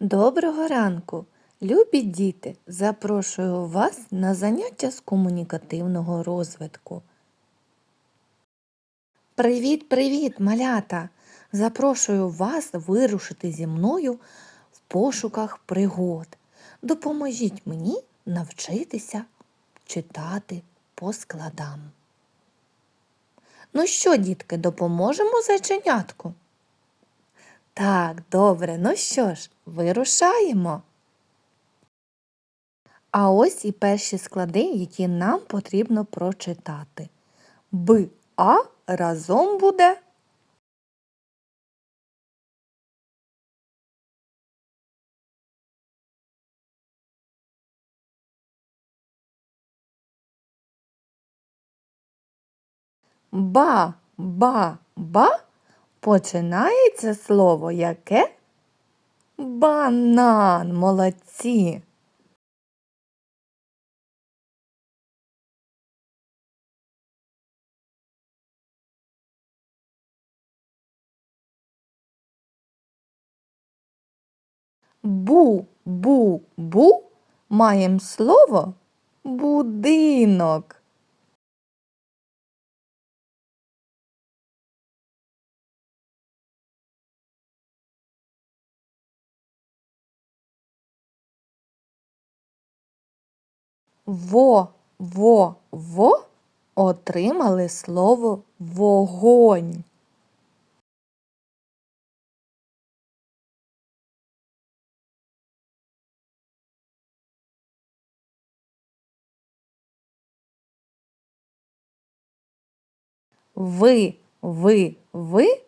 Доброго ранку, любі діти! Запрошую вас на заняття з комунікативного розвитку. Привіт, привіт, малята! Запрошую вас вирушити зі мною в пошуках пригод. Допоможіть мені навчитися читати по складам. Ну що, дітки, допоможемо зайченятку? Так, добре, ну що ж, вирушаємо. А ось і перші склади, які нам потрібно прочитати. Б, А разом буде. Ба, ба, ба починається слово яке? Банан, молодці. Бу, бу, бу маємо слово будинок. Во, во, во отримали слово вогонь. Ви, ви, ви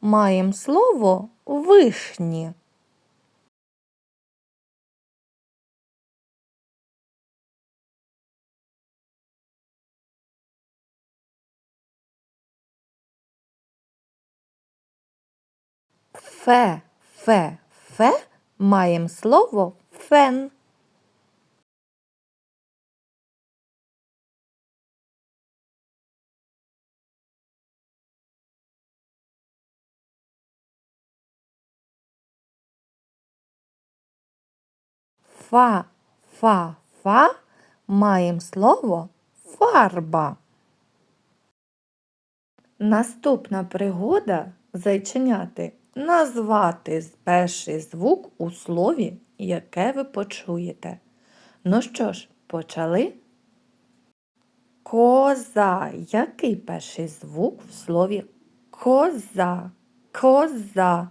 маємо слово вишні. Фе, фе, фе маємо слово фен. Фа, фа, фа маємо слово фарба. Наступна пригода зайченяти назвати перший звук у слові, яке ви почуєте. Ну що ж, почали? Коза. Який перший звук в слові коза? Коза.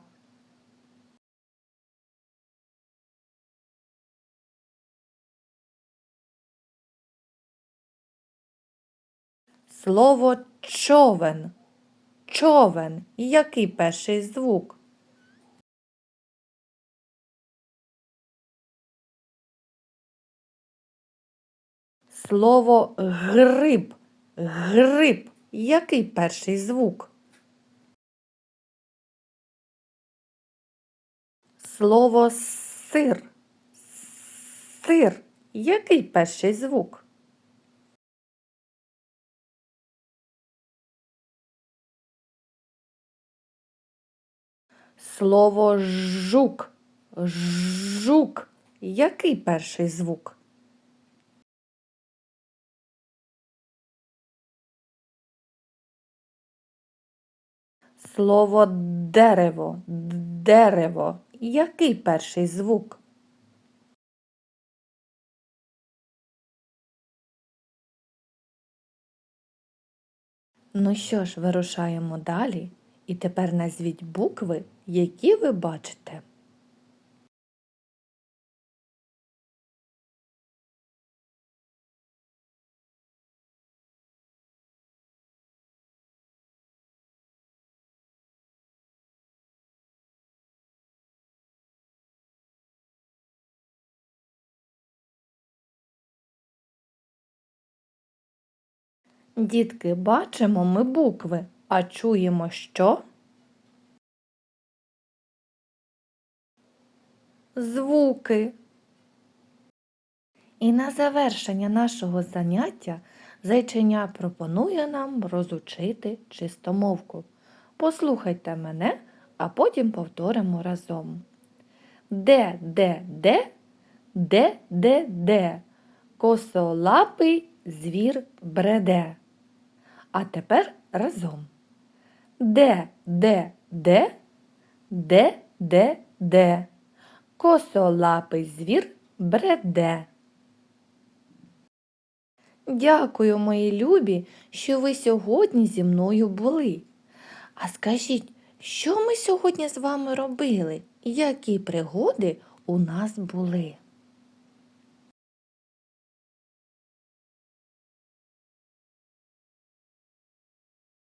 Слово човен. Човен. Який перший звук? Слово гриб. Гриб. Який перший звук? Слово сир. Сир. Який перший звук? Слово жук. Жук. Який перший звук? Слово дерево. Дерево. Який перший звук? Ну що ж, вирушаємо далі. І тепер назвіть букви, які ви бачите. Дітки, бачимо ми букви, а чуємо що? Звуки. І на завершення нашого заняття зайченя пропонує нам розучити чистомовку. Послухайте мене, а потім повторимо разом. Де, де, де, де, де, де, косолапий звір бреде. А тепер разом. Де, де, де, де, де, де, косолапий звір бреде. Дякую, мої любі, що ви сьогодні зі мною були. А скажіть, що ми сьогодні з вами робили? Які пригоди у нас були?